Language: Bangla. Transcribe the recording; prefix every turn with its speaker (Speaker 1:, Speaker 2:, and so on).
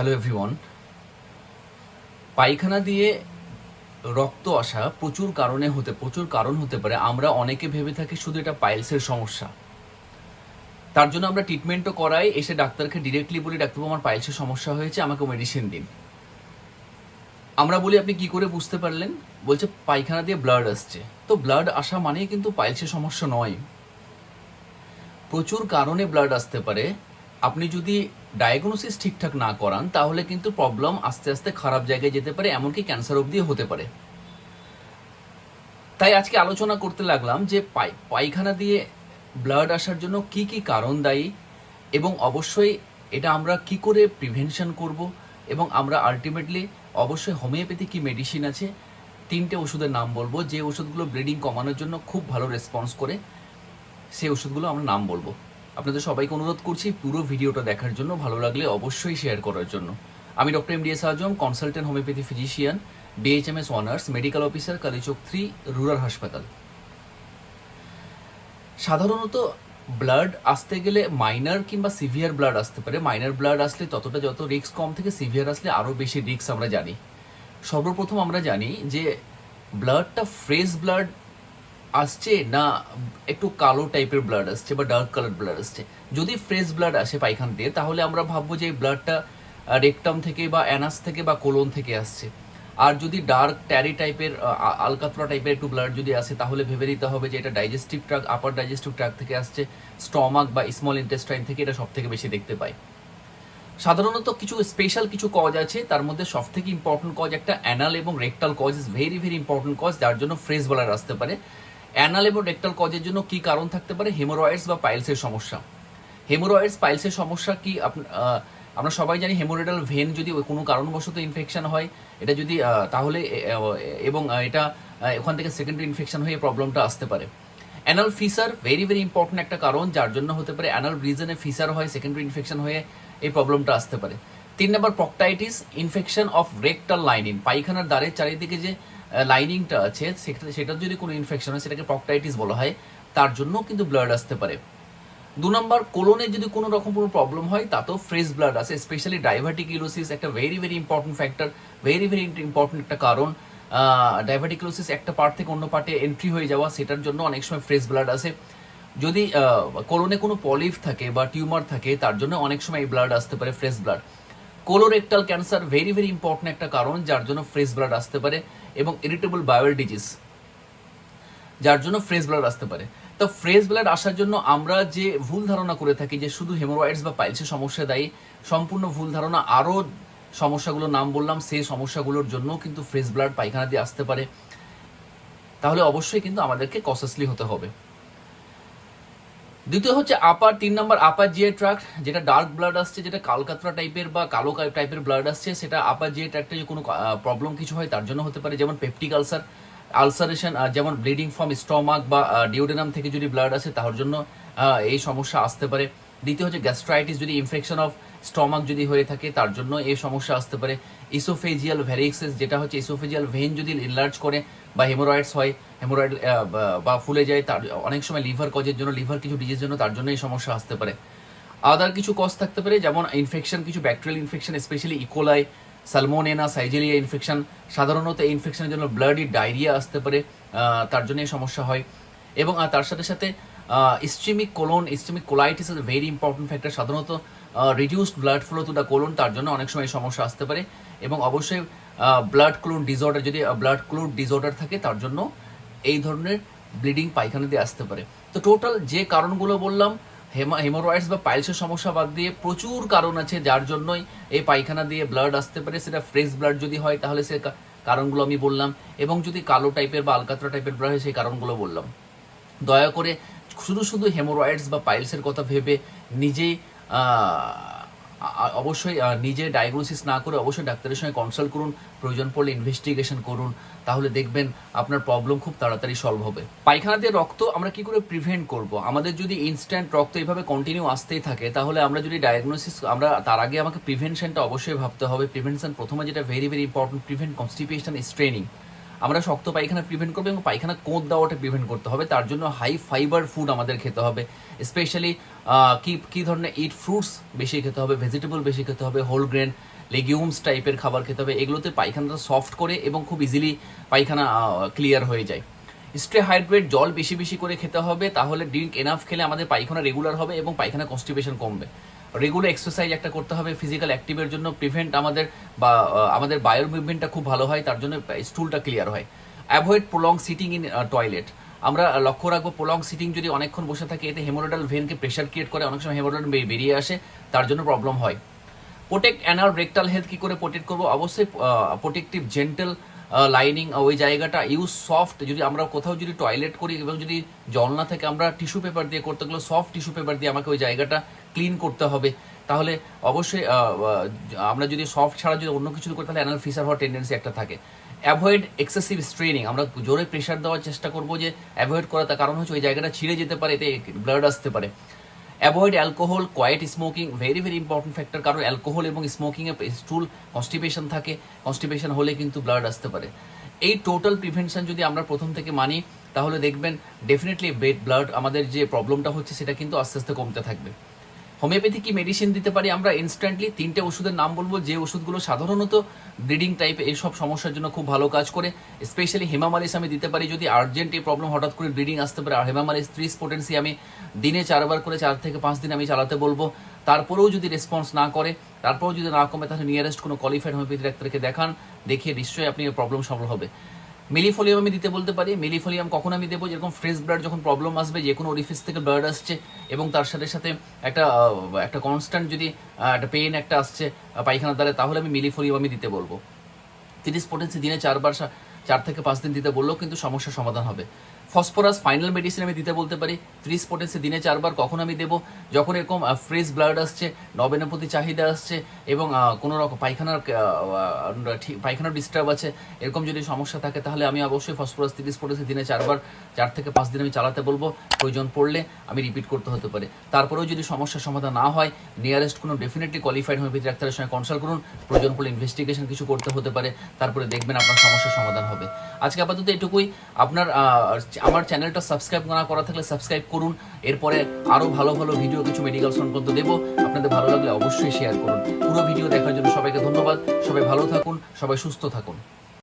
Speaker 1: হ্যালো এভরিওয়ান পায়খানা দিয়ে রক্ত আসা প্রচুর কারণে হতে, প্রচুর কারণ হতে পারে। আমরা অনেকে ভেবে থাকি শুধু এটা পাইলসের সমস্যা। তার জন্য আমরা ট্রিটমেন্টও করাই। এসে ডাক্তারকে ডিরেক্টলি বলি, ডাক্তারবাবু, আমার পাইলসের সমস্যা হয়েছে, আমাকে মেডিসিন দিন। আমরা বলি, আপনি কি করে বুঝতে পারলেন? বলছে, পায়খানা দিয়ে ব্লাড আসছে। তো ব্লাড আসা মানেই কিন্তু পাইলসের সমস্যা নয়। প্রচুর কারণে ব্লাড আসতে পারে। আপনি যদি ডায়াগনোসিস ঠিকঠাক না করান, তাহলে কিন্তু প্রবলেম আস্তে আস্তে খারাপ জায়গায় যেতে পারে, এমনকি ক্যান্সার অবধিও হতে পারে। তাই আজকে আলোচনা করতে লাগলাম যে পাই পায়খানা দিয়ে ব্লাড আসার জন্য কি কি কারণ দায়ী এবং অবশ্যই এটা আমরা কি করে প্রিভেনশন করব এবং আমরা আলটিমেটলি অবশ্যই হোমিওপ্যাথি কি মেডিসিন আছে, তিনটে ওষুধের নাম বলব। যে ওষুধগুলো ব্লিডিং কমানোর জন্য খুব ভালো রেসপন্স করে, সেই ওষুধগুলো আমরা নাম বলব। আপনাদের সবাইকে অনুরোধ করছি পুরো ভিডিওটা দেখার জন্য, ভালো লাগলে অবশ্যই শেয়ার করার জন্য। আমি doctor M D S Azam consultant homeopathy physician BHMS honours medical officer Kaliachak three rural হাসপাতাল। সাধারণত ব্লাড আসতে গেলে মাইনার কিংবা সিভিয়ার ব্লাড আসতে পারে। মাইনার ব্লাড আসলে ততটা যত রিস্ক কম থেকে সিভিয়ার আসলে আরও বেশি রিস্ক আমরা জানি। সর্বপ্রথম আমরা জানি যে ব্লাডটা ফ্রেশ ব্লাড আসছে না, একটু কালো টাইপের ব্লাড আসছে বা ডার্ক কালার ব্লাড আসছে? যদি ফ্রেশ ব্লাড আসে পায়খান দিয়ে, তাহলে আমরা ভাববো যে এই ব্লাডটা রেকটাম থেকে বা অ্যানাস থেকে বা কোলন থেকে আসছে। আর যদি ডার্ক ট্যারি টাইপের আলকাতরা টাইপের একটু ব্লাড যদি আসে, তাহলে ভেবে নিতে হবে যে এটা digestive tract upper digestive tract থেকে আসছে। স্টমাক বা স্মল ইন্টেস্টাইন থেকে এটা সব থেকে বেশি দেখতে পাই। সাধারণত কিছু স্পেশাল কিছু কজ আছে, তার মধ্যে সব থেকে ইম্পর্টেন্ট কজ একটা অ্যানাল এবং rectal cause is very very important cause যার জন্য ফ্রেশ ব্লাড আসতে পারে। অ্যানাল এবং রেক্টাল কজের জন্য কি কারণ থাকতে পারে? হেমোরয়েডস বা পাইলসের সমস্যা। হেমোরয়েডস, পাইলসের সমস্যা কি? আমরা সবাই জানি হেমোরেডাল ভেন যদি কোনো কারণবশত ইনফেকশন হয়, এটা যদি তাহলে এবং এটা ওখান থেকে সেকেন্ডারি ইনফেকশন হয়ে প্রবলেমটা আসতে পারে। Anal fissure very very important একটা কারণ, যার জন্য হতে পারে অ্যানাল রিজনে ফিসার হয় সেকেন্ডারি ইনফেকশন হয়ে এই প্রবলেমটা আসতে পারে। তিন নম্বর, proctitis infection of rectal lining পায়খানার দ্বারের চারিদিকে যে লাইনিংটা আছে সেটা সেটার যদি কোনো ইনফেকশন হয়, সেটাকে প্রকটাইটিস বলা হয়, তার জন্য কিন্তু ব্লাড আসতে পারে। দু নম্বর কোলনে যদি কোনো রকম কোনো প্রবলেম হয়, তাতেও ফ্রেশ ব্লাড আসে স্পেশালি ডাইভার্টিকিলোসিস একটা very very important factor very very important একটা কারণ। ডাইভার্টিকিলোসিস একটা পার্ট থেকে অন্য পার্টে এন্ট্রি হয়ে যাওয়া, সেটার জন্য অনেক সময় ফ্রেশ ব্লাড আসে। যদি কোলনে কোনো পলিভ থাকে বা টিউমার থাকে, তার জন্য অনেক সময় এই ব্লাড আসতে পারে fresh blood colorectal cancer very very important একটা কারণ, যার জন্য ফ্রেশ ব্লাড আসতে পারে। এবং ইরিটেবল বায়োল ডিজিজ যার জন্য ফ্রেশ ব্লাড আসতে পারে। তো ফ্রেশ ব্লাড আসার জন্য আমরা যে ভুল ধারণা করে থাকি, যে শুধু হেমোরয়েডস বা পাইলসের সমস্যা দায়ী, সম্পূর্ণ ভুল ধারণা আরও সমস্যাগুলোর নাম বললাম, সেই সমস্যাগুলোর জন্য কিন্তু ফ্রেশ ব্লাড পায়খানা দিয়ে আসতে পারে। তাহলে অবশ্যই কিন্তু আমাদেরকে কসেসলি হতে হবে। দ্বিতীয় হচ্ছে আপার তিন নম্বর আপার জিআই ট্রাক্ট যেটা ডার্ক ব্লাড আসছে, যেটা কালকাতরা টাইপের বা কালো টাইপের ব্লাড আসছে, সেটা আপার জিআই ট্রাক্টে যে কোনো প্রবলেম কিছু হয়, তার জন্য হতে পারে। যেমন পেপটিক আলসার আলসারেশন যেমন ব্লিডিং ফ্রম স্টমাক বা ডিওডেনাম থেকে যদি ব্লাড আসে, তার জন্য এই সমস্যা আসতে পারে। দ্বিতীয় হচ্ছে গ্যাস্ট্রাইটিস যদি ইনফেকশন অফ স্টমাক যদি হয়ে থাকে, তার জন্য এই সমস্যা আসতে পারে। ইসোফেজিয়াল ভ্যারিক্সেস যেটা হচ্ছে ইসোফেজিয়াল ভেন যদি ইনলার্জ করে বা হেমোরয়েডস হয় হেমোরয়েড বা ফুলে যায়, তার, অনেক সময় লিভার কজের জন্য লিভার কিছু ডিজিজ জন্য তার জন্য এই সমস্যা আসতে পারে। আদার কিছু কজ থাকতে পারে, যেমন ইনফেকশন কিছু bacterial infection specially E coli salmonella shigella infection সাধারণত এই ইনফেকশনের জন্য ব্লাডি ডায়রিয়া আসতে পারে তার জন্য এই সমস্যা হয়। এবং তার সাথে সাথে ischaemic colon, ischaemic colitis is very important factor সাধারণত reduced blood flow to the colon তার জন্য অনেক সময় সমস্যা আসতে পারে। এবং অবশ্যই ব্লাড ক্লোন ডিসঅর্ডার যদি ব্লাড ক্লোন ডিসঅর্ডার থাকে, তার জন্য এই ধরনের ব্লিডিং পায়খানা দিয়ে আসতে পারে। তো টোটাল যে কারণগুলো বললাম, হেমা হেমোরয়েডস বা পাইলসের সমস্যা বাদ দিয়ে প্রচুর কারণ আছে যার জন্যই এই পায়খানা দিয়ে ব্লাড আসতে পারে। সেটা ফ্রেশ ব্লাড যদি হয়, তাহলে সে কারণগুলো আমি বললাম। এবং যদি কালো টাইপের বা আলকাতরা টাইপের ব্লাড হয়, সেই কারণগুলো বললাম। দয়া করে শুধু শুধু হেমোরয়েডস বা পাইলসের কথা ভেবে আ- অবশ্যই নিজে ডায়াগনোসিস না করে অবশ্যই ডাক্তারের সঙ্গে কনসাল্ট করুন, প্রয়োজন পড়লে ইনভেস্টিগেশন করুন, তাহলে দেখবেন আপনার প্রবলেম খুব তাড়াতাড়ি সলভ হবে। পায়খানা দিয়ে রক্ত আমরা কি করে প্রিভেন্ট করব? আমাদের যদি ইনস্ট্যান্ট রক্ত এইভাবে কন্টিনিউ আসতেই থাকে, তাহলে আমরা যদি ডায়াগনোসিস আমরা তার আগে আমাকে প্রিভেনশনটা অবশ্যই ভাবতে হবে। প্রিভেনশন প্রথমে যেটা very very important prevent constipation straining আমরা শক্ত পায়খানা প্রিভেন্ট করব এবং পায়খানা কোঁত দেওয়াটা প্রিভেন্ট করতে হবে। তার জন্য হাই ফাইবার ফুড আমাদের খেতে হবে। স্পেশালি কি কি ধরনের ইট ফ্রুটস বেশি খেতে হবে ভেজিটেবল বেশি খেতে হবে হোল গ্রেন লেগিউমস টাইপের খাবার খেতে হবে। এগুলোতে পায়খানাটা সফট করে এবং খুব ইজিলি পায়খানা ক্লিয়ার হয়ে যায়। স্ট্রে হাইড্রেট জল বেশি বেশি করে খেতে হবে। তাহলে ড্রিঙ্ক এনাফ খেলে আমাদের পায়খানা রেগুলার হবে এবং পায়খানা কনস্টিপেশন কমবে। রেগুলার এক্সারসাইজ একটা করতে হবে ফিজিক্যাল অ্যাক্টিভের জন্য প্রিভেন্ট আমাদের বা আমাদের বায়োর মুভমেন্টটা খুব ভালো হয়, তার জন্য স্টুলটা ক্লিয়ার হয়। Avoid prolong sitting in toilet আমরা লক্ষ্য রাখব প্রলং সিটিং যদি অনেকক্ষণ বসে থাকে, এতে হেমোরোডাল ভেনকে প্রেশার ক্রিয়েট করে, অনেক সময় হেমোরোডাল বেরিয়ে আসে, তার জন্য প্রবলেম হয়। প্রোটেক্ট অ্যানাল রেকটাল হেলথ কী করে প্রোটেক্ট করব? অবশ্যই প্রোটেক্টিভ জেন্টাল লাইনিং ওই জায়গাটা ইউজ সফট যদি আমরা কোথাও যদি টয়লেট করি এবং যদি জল না থাকে, আমরা টিস্যু পেপার দিয়ে করতে গেলে সফট টিস্যু পেপার দিয়ে আমাকে ওই জায়গাটা ক্লিন করতে হবে। তাহলে অবশ্যই আমরা যদি সফট ছাড়া যদি অন্য কিছু করি, তাহলে অ্যানাল ফিসার হওয়ার টেন্ডেন্সি একটা থাকে। অ্যাভয়েড এক্সেসিভ স্ট্রেনিং আমরা জোরে প্রেশার দেওয়ার চেষ্টা করব যে অ্যাভয়েড করা, তার কারণ হচ্ছে ওই জায়গাটা ছিঁড়ে যেতে পারে, এতে ব্লাড আসতে পারে। Avoid alcohol quit smoking very very important factor কারণ অ্যালকোহল এবং স্মোকিংয়ে স্টুল কনস্টিপেশন থাকে। কনস্টিপেশন হলে কিন্তু ব্লাড আসতে পারে। এই টোটাল প্রিভেনশন যদি আমরা প্রথম থেকে মানি, তাহলে দেখবেন ডেফিনেটলি বেড ব্লাড আমাদের যে প্রবলেমটা হচ্ছে, সেটা কিন্তু আস্তে আস্তে কমতে থাকবে। হোমিওপ্যাথি কি মেডিসিন দিতে পারি। আমরা ইনস্ট্যান্টলি তিনটে ওষুধের নাম বলব। যে ওষুধগুলো সাধারণত ব্লিডিং টাইপ এইসব সমস্যার জন্য খুব ভালো কাজ করে। স্পেশালি হেমামালিস আমি দিতে পারি। যদি আর্জেন্ট এই প্রবলেম হঠাৎ করে ব্লিডিং আসতে পারে, আর হেমামালিস ত্রিশ পোটেন্সি আমি দিনে চারবার করে চার থেকে পাঁচ দিন আমি চালাতে বলব। তারপরেও যদি রেসপন্স না করে, তারপরেও যদি না কমে, তাহলে নিয়ারেস্ট কোনো কোয়ালিফাইড হোমিওপ্যাথি ডাক্তারকে দেখান দেখিয়ে নিশ্চয়ই আপনি প্রবলেম সলভ হবে। মিলিফোলিয়াম আমি দিতে বলতে পারি। মেলিফোলিয়াম কখন আমি দেবো? যেরকম ফ্রেশ ব্লাড যখন প্রবলেম আসবে, যে কোনো ওরিফিস থেকে ব্লাড আসছে এবং তার সাথে সাথে একটা একটা কনস্ট্যান্ট যদি একটা পেন একটা আসছে পায়খানা পায়খানার দ্বারা, তাহলে আমি মেলিফোলিয়াম আমি দিতে বলব। তিরিশ পোটেন্সি দিনে চারবার চার থেকে পাঁচ দিন দিতে বললেও কিন্তু সমস্যার সমাধান হবে। ফসফরাস ফাইনাল মেডিসিন আমি দিতে বলতে পারি। ত্রিশ পোটেন্সি দিনে চারবার কখন আমি দেবো? যখন এরকম ফ্রেশ ব্লাড আসছে নবেনের প্রতি চাহিদা আসছে এবং কোনো রকম পায়খানার পায়খানার ডিস্টার্ব আছে, এরকম যদি সমস্যা থাকে তাহলে আমি অবশ্যই ফসফরাস তিরিশ পোটেন্সি দিনে চারবার, চার থেকে পাঁচ দিন আমি চালাতে বলব। প্রয়োজন পড়লে আমি রিপিট করতে হতে পারে। তারপরেও যদি সমস্যার সমাধান না হয় নিয়ারেস্ট কোনো ডেফিনেটলি কোয়ালিফাইড হোমিওপ্যাথি ডাক্তারের সঙ্গে কনসাল্ট করুন। প্রয়োজন পড়লে ইনভেস্টিগেশন কিছু করতে হতে পারে। তারপরে দেখবেন আপনার সমস্যার সমাধান হবে। আজকে আপাতত এটুকুই। আপনার আমার চ্যানেলটা সাবস্ক্রাইব না করা থাকলে সাবস্ক্রাইব করুন। এরপরে আরও ভালো ভালো ভিডিও কিছু মেডিকেল সংক্রান্ত দেবো। আপনাদের ভালো লাগলে অবশ্যই শেয়ার করুন। পুরো ভিডিও দেখার জন্য সবাইকে ধন্যবাদ। সবাই ভালো থাকুন, সবাই সুস্থ থাকুন।